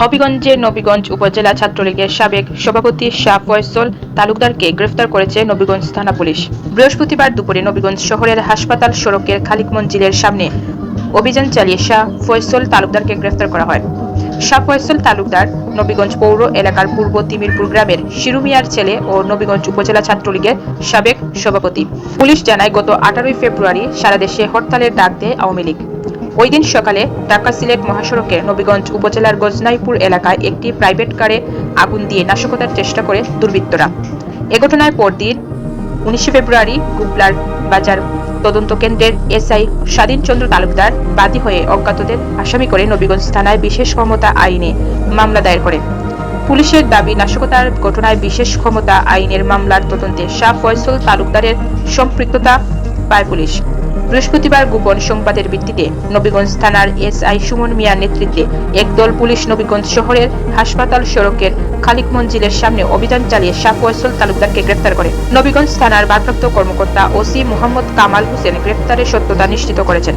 হবিগঞ্জের নবীগঞ্জ উপজেলা ছাত্রলীগের সাবেক সভাপতি শাহ ফয়সল তালুকদারকে গ্রেফতার করেছে নবীগঞ্জ থানা পুলিশ। বৃহস্পতিবার দুপুরে নবীগঞ্জ শহরের হাসপাতাল সড়কের খালিক মঞ্জিলের সামনে অভিযান চালিয়ে শাহ ফয়সল তালুকদারকে গ্রেফতার করা হয়। শাহ ফয়সল তালুকদার নবীগঞ্জ পৌর এলাকার পূর্ব তিমিরপুর গ্রামের শিরুমিয়ার ছেলে ও নবীগঞ্জ উপজেলা ছাত্রলীগের সাবেক সভাপতি। পুলিশ জানায়, গত আঠারোই ফেব্রুয়ারি সারা দেশে হরতালের ডাক দেয় আওয়ামী লীগ। ওই দিন সকালে ঢাকা সিলেট মহাসড়কে নবীগঞ্জ উপজেলার গজনাইপুর এলাকায় একটি প্রাইভেট কারে আগুন দিয়ে নাশকতার চেষ্টা করে দুর্বৃত্তরা। এ ঘটনার পরদিন উনিশে ফেব্রুয়ারি গুপলার বাজার তদন্ত কেন্দ্রের এসআই স্বাধীন চন্দ্র তালুকদার বাদী হয়ে অজ্ঞাতদের আসামি করে নবীগঞ্জ থানায় বিশেষ ক্ষমতা আইনে মামলা দায়ের করে। পুলিশের দাবি, নাশকতার ঘটনায় বিশেষ ক্ষমতা আইনের মামলার তদন্তে শাহ ফয়সল তালুকদারের সম্পৃক্ততা, পায় পুলিশ। বৃহস্পতিবার গোপন সংবাদের ভিত্তিতে নবীগঞ্জ থানার এসআই সুমন মিয়ার নেতৃত্বে একদল পুলিশ নবীগঞ্জ শহরের হাসপাতাল সড়কের খালিক মঞ্জিলের সামনে অভিযান চালিয়ে শাহ ফয়সল তালুকদারকে গ্রেফতার করে। নবীগঞ্জ থানার ভারপ্রাপ্ত কর্মকর্তা ওসি মোহাম্মদ কামাল হোসেন গ্রেফতারের সত্যতা নিশ্চিত করেছেন।